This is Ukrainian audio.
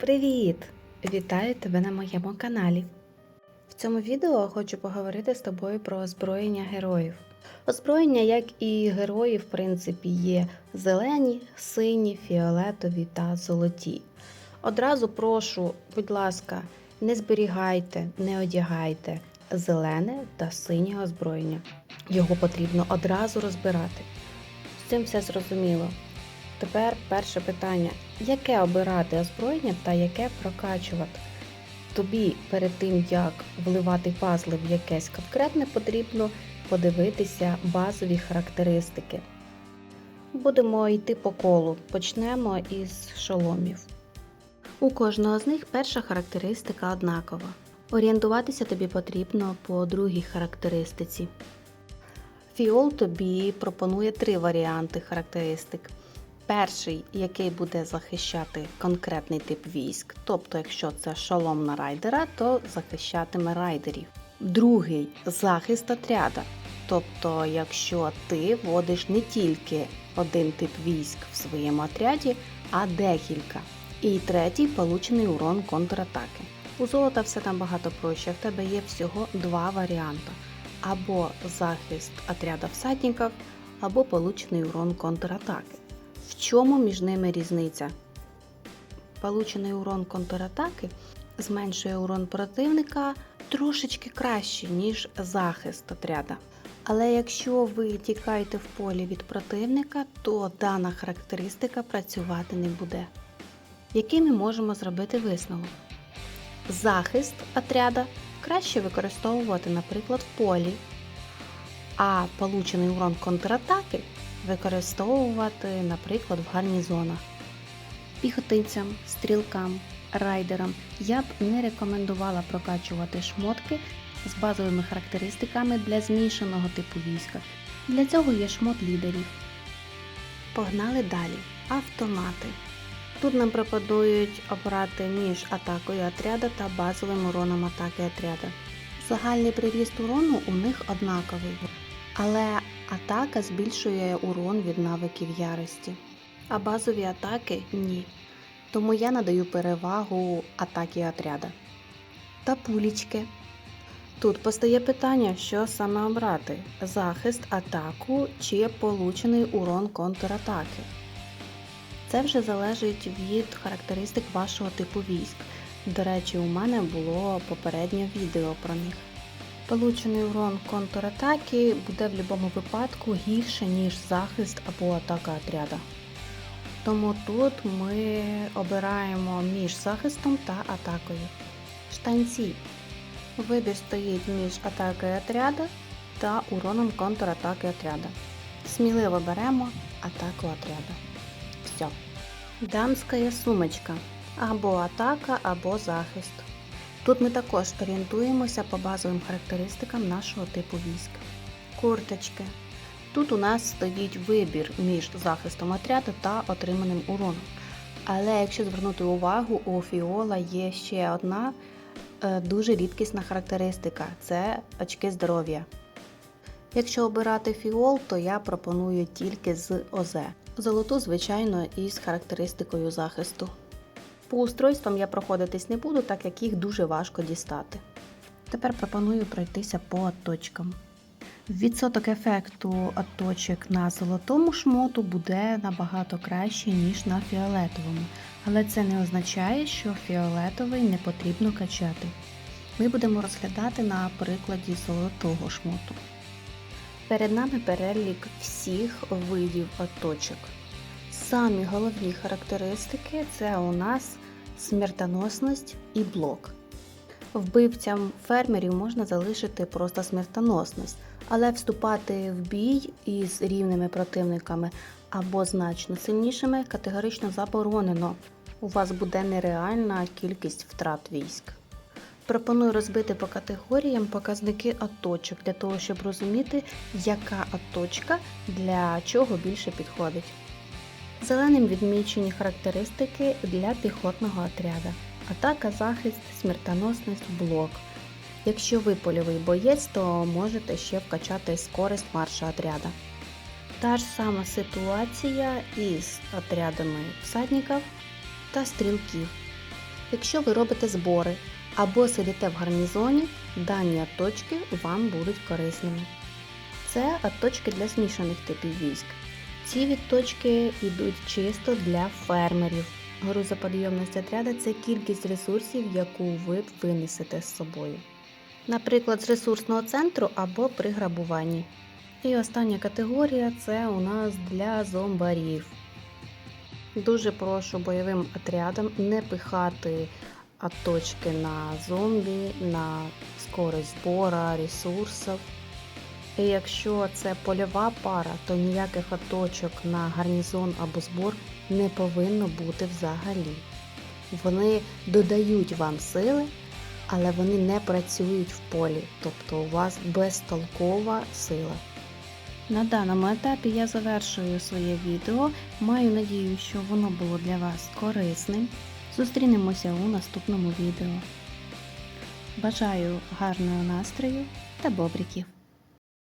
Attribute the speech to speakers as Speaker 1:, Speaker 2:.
Speaker 1: Привіт! Вітаю тебе на моєму каналі. В цьому відео хочу поговорити з тобою про озброєння героїв. Озброєння, як і герої, в принципі, є зелені, сині, фіолетові та золоті. Одразу прошу, будь ласка, не зберігайте, не одягайте зелене та синє озброєння. Його потрібно одразу розбирати. З цим все зрозуміло. Тепер перше питання: яке обирати озброєння та яке прокачувати? Тобі перед тим, як вливати пазли в якесь конкретне, потрібно подивитися базові характеристики. Будемо йти по колу. Почнемо із шоломів. У кожного з них перша характеристика однакова. Орієнтуватися тобі потрібно по другій характеристиці. Фіол тобі пропонує три варіанти характеристик. Перший, який буде захищати конкретний тип військ, тобто, якщо це шолом на райдера, то захищатиме райдерів. Другий захист отряда. Тобто, якщо ти вводиш не тільки один тип військ в своєму отряді, а декілька. І третій получений урон контратаки. У золота все набагато проще. В тебе є всього два варіанти: або захист отряда всадників, або получений урон контратаки. В чому між ними різниця? Получений урон контратаки зменшує урон противника трошечки краще, ніж захист отряда. Але якщо ви тікаєте в полі від противника, то дана характеристика працювати не буде. Який ми можемо зробити висновок? Захист отряда краще використовувати, наприклад, в полі, а получений урон контратаки використовувати, наприклад, в гарнізонах. Піхотинцям, стрілкам, райдерам я б не рекомендувала прокачувати шмотки з базовими характеристиками для змішаного типу війська. Для цього є шмот лідерів. Погнали далі. Автомати. Тут нам пропонують обрати між атакою отряда та базовим уроном атаки отряда. Загальний приріст урону у них однаковий, але атака збільшує урон від навиків ярості, а базові атаки ні. Тому я надаю перевагу атаки отряда. Та пулічки. Тут постає питання, що саме обрати: захист, атаку чи получений урон контратаки. Це вже залежить від характеристик вашого типу військ. До речі, у мене було попереднє відео про них. Получений урон контратаки буде в будь-якому випадку гірше, ніж захист або атака отряда. Тому тут ми обираємо між захистом та атакою. Штанці. Вибір стоїть між атакою отряда та уроном контратаки отряда. Сміливо беремо атаку отряда. Все. Дамська сумочка. Або атака, або захист. Тут ми також орієнтуємося по базовим характеристикам нашого типу військ. Курточки. Тут у нас стоїть вибір між захистом отряду та отриманим уроном. Але якщо звернути увагу, у фіола є ще одна е, дуже рідкісна характеристика це очки здоров'я. Якщо обирати фіол, то я пропоную тільки з ОЗ. Золоту, звичайно, із характеристикою захисту. По устройствам я проходитись не буду, так як їх дуже важко дістати. Тепер пропоную пройтися по точкам. Відсоток ефекту точок на золотому шмоту буде набагато краще, ніж на фіолетовому, але це не означає, що фіолетовий не потрібно качати. Ми будемо розглядати на прикладі золотого шмоту. Перед нами перелік всіх видів точок. Самі головні характеристики це у нас смертоносність і блок. Вбивцям фермерів можна залишити просто смертоносність, але вступати в бій із рівними противниками або значно сильнішими категорично заборонено. У вас буде нереальна кількість втрат військ. Пропоную розбити по категоріям показники оточок для того, щоб розуміти, яка оточка для чого більше підходить. Зеленим відмічені характеристики для піхотного отряда. Атака, захист, смертоносність, блок. Якщо ви польовий боєць, то можете ще вкачати скорість марша отряда. Та ж сама ситуація із отрядами всадників та стрілків. Якщо ви робите збори або сидите в гарнізоні, дані точки вам будуть корисними. Це точки для змішаних типів військ. Ці відточки йдуть чисто для фермерів. Грузоподйомність отряда це кількість ресурсів, яку ви винесете з собою. Наприклад, з ресурсного центру або при грабуванні. І остання категорія це у нас для зомбарів. Дуже прошу бойовим отрядам не пихати точки на зомбі, на скорость збора ресурсів. І якщо це польова пара, то ніяких оточок на гарнізон або збор не повинно бути взагалі. Вони додають вам сили, але вони не працюють в полі, тобто у вас безтолкова сила. На даному етапі я завершую своє відео. Маю надію, що воно було для вас корисним. Зустрінемося у наступному відео. Бажаю гарного настрою та бобриків!